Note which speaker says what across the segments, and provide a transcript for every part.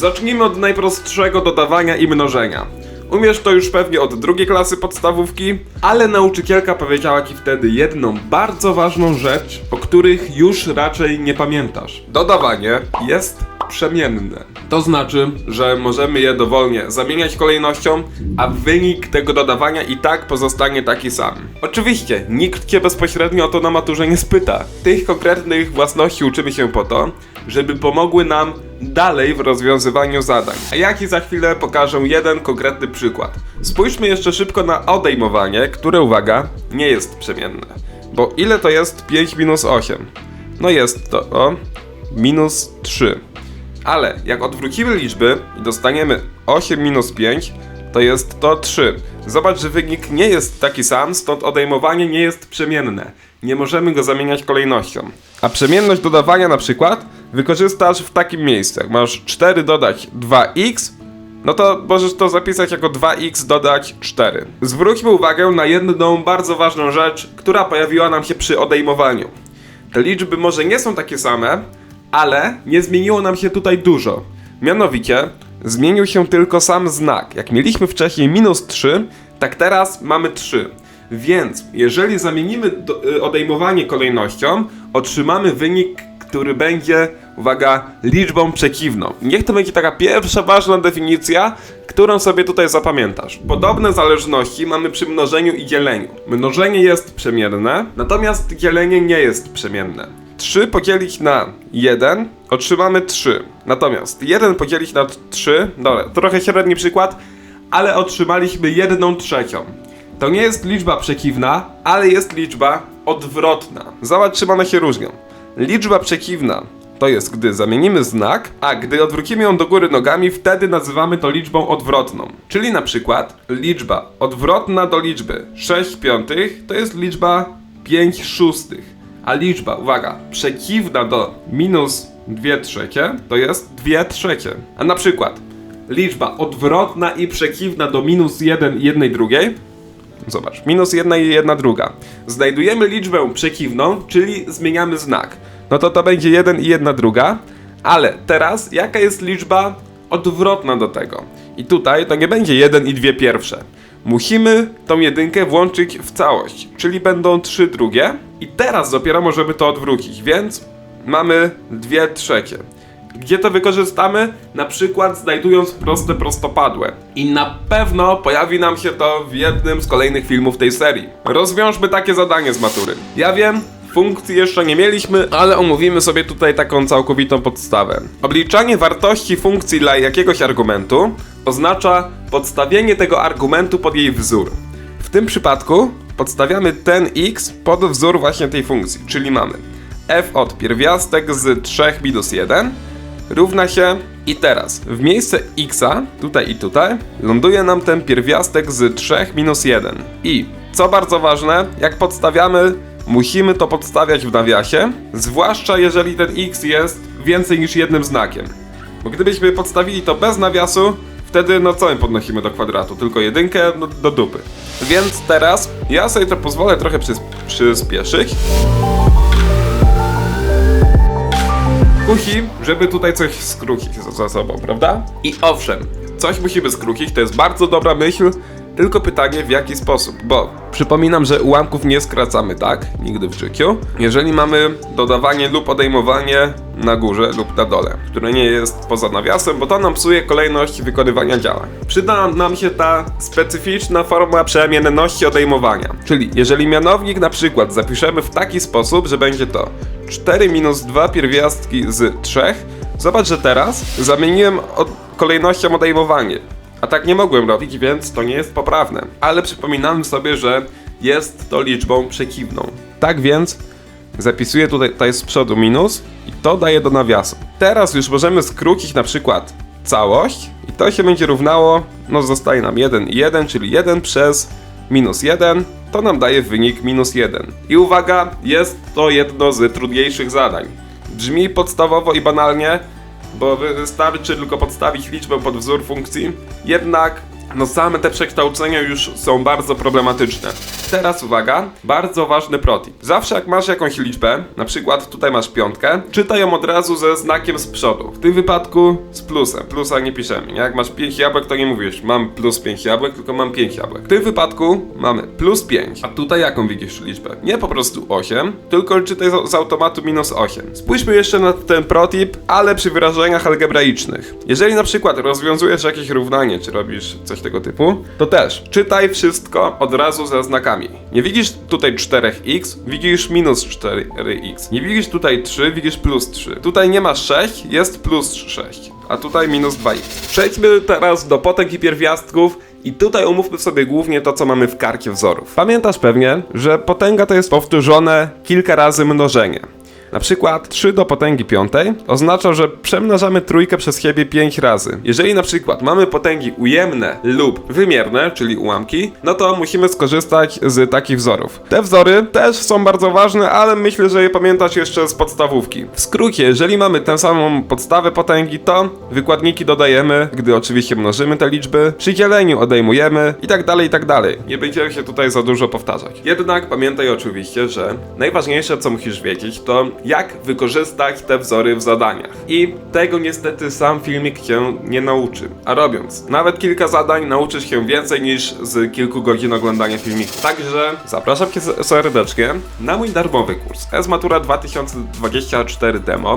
Speaker 1: Zacznijmy od najprostszego dodawania i mnożenia. Umiesz to już pewnie od drugiej klasy podstawówki, ale nauczycielka powiedziała ci wtedy jedną bardzo ważną rzecz, o których już raczej nie pamiętasz. Dodawanie jest przemienne. To znaczy, że możemy je dowolnie zamieniać kolejnością, a wynik tego dodawania i tak pozostanie taki sam. Oczywiście, nikt cię bezpośrednio o to na maturze nie spyta. Tych konkretnych własności uczymy się po to, żeby pomogły nam dalej w rozwiązywaniu zadań. A ja ci za chwilę pokażę jeden konkretny przykład. Spójrzmy jeszcze szybko na odejmowanie, które uwaga, nie jest przemienne. Bo ile to jest 5 minus 8? No jest to o minus 3. Ale jak odwrócimy liczby i dostaniemy 8 minus 5, to jest to 3. Zobacz, że wynik nie jest taki sam, stąd odejmowanie nie jest przemienne. Nie możemy go zamieniać kolejnością. A przemienność dodawania na przykład wykorzystasz w takim miejscu. Jak masz 4 dodać 2x, no to możesz to zapisać jako 2x dodać 4. Zwróćmy uwagę na jedną bardzo ważną rzecz, która pojawiła nam się przy odejmowaniu. Te liczby może nie są takie same, ale nie zmieniło nam się tutaj dużo. Mianowicie, zmienił się tylko sam znak. Jak mieliśmy wcześniej minus 3, tak teraz mamy 3. Więc jeżeli zamienimy y, odejmowanie kolejnością, otrzymamy wynik, który będzie, uwaga, liczbą przeciwną. Niech to będzie taka pierwsza ważna definicja, którą sobie tutaj zapamiętasz. Podobne zależności mamy przy mnożeniu i dzieleniu. Mnożenie jest przemienne, natomiast dzielenie nie jest przemienne. 3 podzielić na 1 otrzymamy 3. Natomiast 1 podzielić na 3, dobra, trochę średni przykład, ale otrzymaliśmy 1 trzecią. To nie jest liczba przeciwna, ale jest liczba odwrotna. Zobacz, czym one się różnią. Liczba przeciwna to jest, gdy zamienimy znak, a gdy odwrócimy ją do góry nogami, wtedy nazywamy to liczbą odwrotną. Czyli na przykład liczba odwrotna do liczby 6 piątych to jest liczba 5 szóstych. A liczba, uwaga, przeciwna do minus 2 trzecie to jest 2 trzecie. A na przykład liczba odwrotna i przeciwna do minus 1 i jednej drugiej Zobacz, minus jedna i jedna druga. Znajdujemy liczbę przeciwną, czyli zmieniamy znak. No to to będzie 1 i jedna druga, ale teraz jaka jest liczba odwrotna do tego? I tutaj to nie będzie 1 i dwie pierwsze. Musimy tą jedynkę włączyć w całość, czyli będą trzy drugie i teraz dopiero możemy to odwrócić, więc mamy dwie trzecie. Gdzie to wykorzystamy? Na przykład znajdując proste prostopadłe. I na pewno pojawi nam się to w jednym z kolejnych filmów tej serii. Rozwiążmy takie zadanie z matury. Ja wiem, funkcji jeszcze nie mieliśmy, ale omówimy sobie tutaj taką całkowitą podstawę. Obliczanie wartości funkcji dla jakiegoś argumentu oznacza podstawienie tego argumentu pod jej wzór. W tym przypadku podstawiamy ten x pod wzór właśnie tej funkcji, czyli mamy f od pierwiastek z 3 minus 1 równa się i teraz w miejsce x, tutaj i tutaj, ląduje nam ten pierwiastek z 3 minus 1. I co bardzo ważne, jak podstawiamy, musimy to podstawiać w nawiasie, zwłaszcza jeżeli ten x jest więcej niż jednym znakiem. Bo gdybyśmy podstawili to bez nawiasu, wtedy no co my podnosimy do kwadratu? Tylko jedynkę no, do dupy. Więc teraz ja sobie to pozwolę trochę przys- przyspieszyć. Kusi, żeby tutaj coś skrócić za- sobą, prawda? I owszem, coś musimy skrócić, to jest bardzo dobra myśl, tylko pytanie w jaki sposób, bo przypominam, że ułamków nie skracamy, tak? Nigdy w życiu. Jeżeli mamy dodawanie lub odejmowanie na górze lub na dole, które nie jest poza nawiasem, bo to nam psuje kolejność wykonywania działań. Przyda nam się ta specyficzna forma przemienności odejmowania. Czyli jeżeli mianownik na przykład zapiszemy w taki sposób, że będzie to 4 minus 2 pierwiastki z 3. Zobacz, że teraz zamieniłem od kolejnością odejmowanie. A tak nie mogłem robić, więc to nie jest poprawne. Ale przypominamy sobie, że jest to liczbą przeciwną. Tak więc zapisuję tutaj, tutaj z przodu minus i to daję do nawiasu. Teraz już możemy skrócić na przykład całość i to się będzie równało, no zostaje nam 1 i 1, czyli 1 przez minus 1, to nam daje wynik minus 1. I uwaga, jest to jedno z trudniejszych zadań. Brzmi podstawowo i banalnie, bo wystarczy tylko podstawić liczbę pod wzór funkcji, jednak no same te przekształcenia już są bardzo problematyczne. Teraz uwaga, bardzo ważny protip. Zawsze jak masz jakąś liczbę, na przykład tutaj masz piątkę, czytaj ją od razu ze znakiem z przodu. W tym wypadku z plusem. Plusa nie piszemy. Jak masz 5 jabłek, to nie mówisz mam plus 5 jabłek, tylko mam 5 jabłek. W tym wypadku mamy plus 5. A tutaj jaką widzisz liczbę? Nie po prostu 8, tylko czytaj z automatu minus 8. Spójrzmy jeszcze na ten protip, ale przy wyrażeniach algebraicznych. Jeżeli na przykład rozwiązujesz jakieś równanie, czy robisz coś tego typu, to też czytaj wszystko od razu ze znakami. Nie widzisz tutaj 4x, widzisz minus 4x. Nie widzisz tutaj 3, widzisz plus 3. Tutaj nie ma 6, jest plus 6. A tutaj minus 2x. Przejdźmy teraz do potęg i pierwiastków i tutaj omówmy sobie głównie to, co mamy w karcie wzorów. Pamiętasz pewnie, że potęga to jest powtórzone kilka razy mnożenie. Na przykład 3 do potęgi piątej oznacza, że przemnażamy trójkę przez siebie 5 razy. Jeżeli na przykład mamy potęgi ujemne lub wymierne, czyli ułamki, no to musimy skorzystać z takich wzorów. Te wzory też są bardzo ważne, ale myślę, że je pamiętasz jeszcze z podstawówki. W skrócie, jeżeli mamy tę samą podstawę potęgi, to wykładniki dodajemy, gdy oczywiście mnożymy te liczby, przy dzieleniu odejmujemy i tak dalej, i tak dalej. Nie będziemy się tutaj za dużo powtarzać. Jednak pamiętaj oczywiście, że najważniejsze co musisz wiedzieć to jak wykorzystać te wzory w zadaniach. I tego niestety sam filmik cię nie nauczy. A robiąc nawet kilka zadań, nauczysz się więcej niż z kilku godzin oglądania filmików. Także zapraszam cię serdecznie na mój darmowy kurs S-Matura 2024 Demo,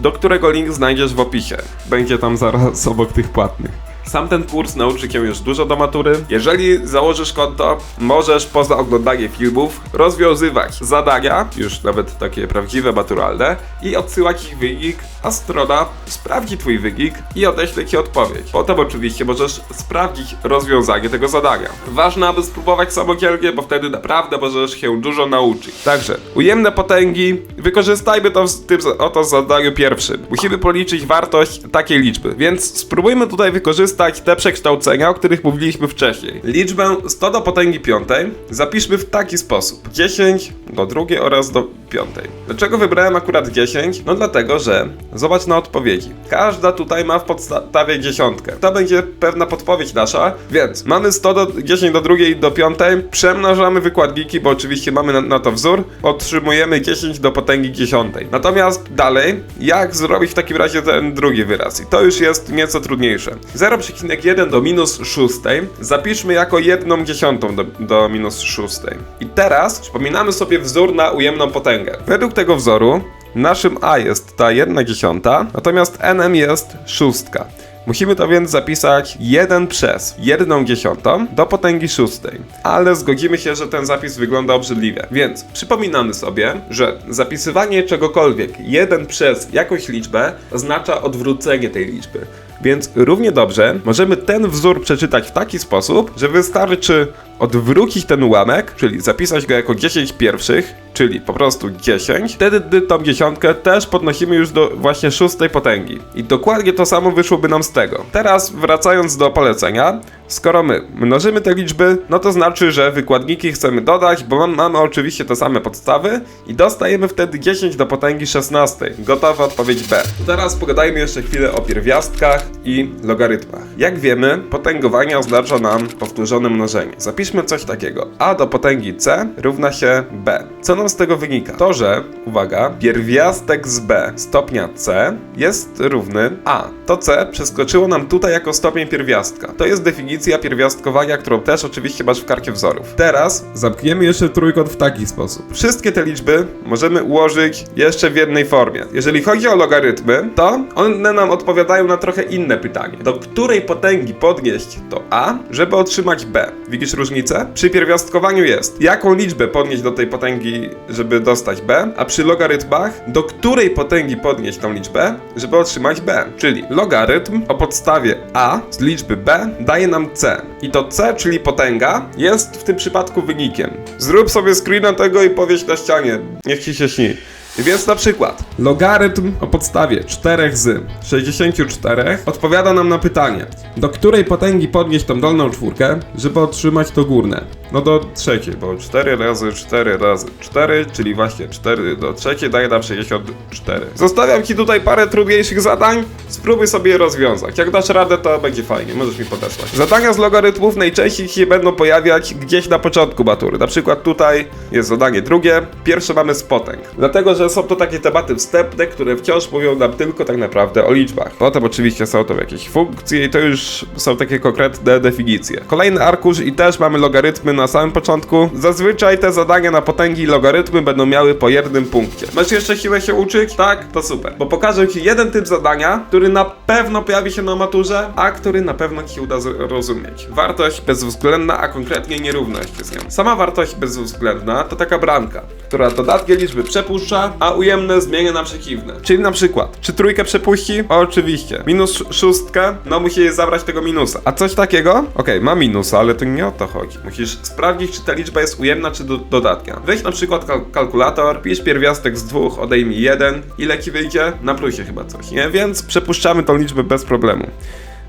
Speaker 1: do którego link znajdziesz w opisie. Będzie tam zaraz obok tych płatnych. Sam ten kurs nauczy cię już dużo do matury. Jeżeli założysz konto, możesz poza oglądaniem filmów rozwiązywać zadania, już nawet takie prawdziwe, maturalne, i odsyłać ich wynik, a strona sprawdzi twój wynik i odeśle ci odpowiedź. Potem oczywiście możesz sprawdzić rozwiązanie tego zadania. Ważne, aby spróbować samodzielnie, bo wtedy naprawdę możesz się dużo nauczyć. Także, ujemne potęgi, wykorzystajmy to w tym oto zadaniu pierwszym. Musimy policzyć wartość takiej liczby, więc spróbujmy tutaj wykorzystać te przekształcenia, o których mówiliśmy wcześniej. Liczbę 100 do potęgi piątej zapiszmy w taki sposób. 10 do drugiej oraz do piątej. Dlaczego wybrałem akurat 10? No dlatego, że zobacz na odpowiedzi. Każda tutaj ma w podstawie dziesiątkę. To będzie pewna podpowiedź nasza, więc mamy 100 do 10 do drugiej do piątej, przemnażamy wykładniki, bo oczywiście mamy na, na to wzór, otrzymujemy 10 do potęgi dziesiątej. Natomiast dalej, jak zrobić w takim razie ten drugi wyraz? I to już jest nieco trudniejsze. 0,1 do minus 6 zapiszmy jako 1 dziesiątą do, do minus 6. I teraz przypominamy sobie wzór na ujemną potęgę. Według tego wzoru naszym a jest ta 1 dziesiąta, natomiast nm jest szóstka. Musimy to więc zapisać 1 przez 1 dziesiątą do potęgi szóstej. Ale zgodzimy się, że ten zapis wygląda obrzydliwie. Więc przypominamy sobie, że zapisywanie czegokolwiek 1 przez jakąś liczbę oznacza odwrócenie tej liczby. Więc równie dobrze możemy ten wzór przeczytać w taki sposób, że wystarczy odwrócić ten ułamek, czyli zapisać go jako 10 pierwszych, czyli po prostu 10. Wtedy tą dziesiątkę też podnosimy już do właśnie szóstej potęgi. I dokładnie to samo wyszłoby nam z tego. Teraz wracając do polecenia, skoro my mnożymy te liczby, no to znaczy, że wykładniki chcemy dodać, bo mamy oczywiście te same podstawy i dostajemy wtedy 10 do potęgi 16. Gotowa odpowiedź B. Teraz pogadajmy jeszcze chwilę o pierwiastkach i logarytmach. Jak wiemy, potęgowanie oznacza nam powtórzone mnożenie. Zapiszmy coś takiego. a do potęgi c równa się b. Co nam z tego wynika? To, że, uwaga, pierwiastek z b stopnia c jest równy a. To c przeskoczyło nam tutaj jako stopień pierwiastka. To jest definicja pierwiastkowania, którą też oczywiście masz w karcie wzorów. Teraz zamkniemy jeszcze trójkąt w taki sposób. Wszystkie te liczby możemy ułożyć jeszcze w jednej formie. Jeżeli chodzi o logarytmy, to one nam odpowiadają na trochę inne pytanie. Do której potęgi podnieść to a, żeby otrzymać b? Widzisz różnicę? Przy pierwiastkowaniu jest, jaką liczbę podnieść do tej potęgi, żeby dostać b, a przy logarytmach, do której potęgi podnieść tą liczbę, żeby otrzymać b. Czyli logarytm o podstawie a z liczby b daje nam c. I to c, czyli potęga, jest w tym przypadku wynikiem. Zrób sobie screena tego i powieś na ścianie. Niech ci się śni. Więc na przykład logarytm o podstawie 4 z 64 odpowiada nam na pytanie, do której potęgi podnieść tą dolną czwórkę, żeby otrzymać to górne. No do trzeciej, bo 4 razy 4 razy 4, czyli właśnie 4 do trzeciej daje nam 64. Zostawiam ci tutaj parę trudniejszych zadań, spróbuj sobie je rozwiązać. Jak dasz radę, to będzie fajnie, możesz mi podesłać. Zadania z logarytmów najczęściej się będą pojawiać gdzieś na początku matury. Na przykład tutaj jest zadanie drugie, pierwsze mamy spotęg. Dlatego, że są to takie tematy wstępne, które wciąż mówią nam tylko tak naprawdę o liczbach. Potem oczywiście są to jakieś funkcje i to już są takie konkretne definicje. Kolejny arkusz i też mamy logarytmy na samym początku. Zazwyczaj te zadania na potęgi i logarytmy będą miały po jednym punkcie. Masz jeszcze siłę się uczyć? Tak? To super. Bo pokażę Ci jeden typ zadania, który na pewno pojawi się na maturze, a który na pewno Ci uda zrozumieć. Wartość bezwzględna, a konkretnie nierówność z nią. Sama wartość bezwzględna to taka bramka, która dodatnie liczby przepuszcza, a ujemne zmienia na przeciwne. Czyli na przykład, czy trójkę przepuści? Oczywiście. Minus sz- szóstkę? No musi zabrać tego minusa. A coś takiego? Okej, ma minusa, ale to nie o to chodzi. Musisz sprawdzić, czy ta liczba jest ujemna, czy do dodatnia. Weź na przykład kal kalkulator, pisz pierwiastek z dwóch, odejmij jeden. Ile ci wyjdzie? Na plusie chyba coś, nie? Więc przepuszczamy tą liczbę bez problemu.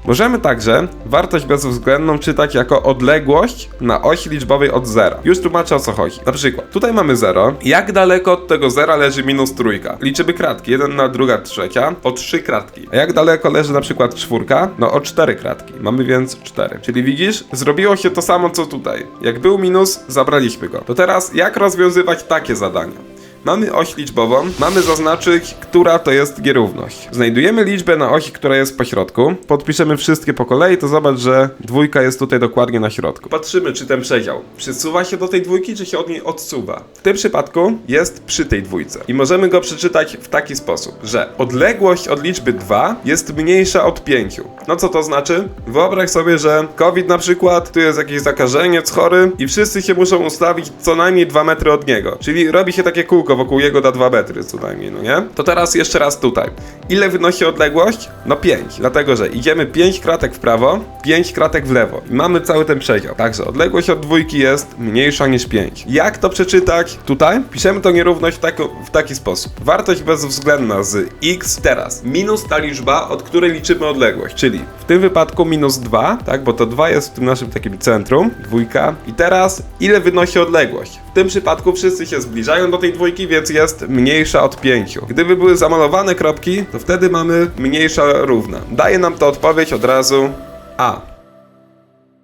Speaker 1: Możemy także wartość bezwzględną czytać jako odległość na osi liczbowej od zera. Już tłumaczę o co chodzi. Na przykład, tutaj mamy 0. Jak daleko od tego zera leży minus trójka? Liczymy kratki. 1 na druga trzecia o 3 kratki. A jak daleko leży na przykład czwórka? No o 4 kratki. Mamy więc 4. Czyli widzisz, zrobiło się to samo co tutaj. Jak był minus, zabraliśmy go. To teraz jak rozwiązywać takie zadania? Mamy oś liczbową, mamy zaznaczyć, która to jest nierówność. Znajdujemy liczbę na osi, która jest po środku, podpiszemy wszystkie po kolei, to zobacz, że dwójka jest tutaj dokładnie na środku. Patrzymy, czy ten przedział przysuwa się do tej dwójki, czy się od niej odsuwa. W tym przypadku jest przy tej dwójce. I możemy go przeczytać w taki sposób, że odległość od liczby 2 jest mniejsza od 5. No co to znaczy? Wyobraź sobie, że COVID na przykład, tu jest jakieś zakażeniec chory i wszyscy się muszą ustawić co najmniej 2 metry od niego. Czyli robi się takie kółko wokół jego da 2 metry co najmniej, no nie? To teraz jeszcze raz tutaj. Ile wynosi odległość? No 5, dlatego że idziemy 5 kratek w prawo, 5 kratek w lewo i mamy cały ten przedział. Także odległość od dwójki jest mniejsza niż 5. Jak to przeczytać? Tutaj piszemy tą nierówność w, tako, w taki sposób. Wartość bezwzględna z x teraz minus ta liczba, od której liczymy odległość, czyli w tym wypadku minus 2, tak, bo to 2 jest w tym naszym takim centrum, dwójka. I teraz ile wynosi odległość? W tym przypadku wszyscy się zbliżają do tej dwójki, więc jest mniejsza od 5. Gdyby były zamalowane kropki, to wtedy mamy mniejsza równa. Daje nam to odpowiedź od razu A.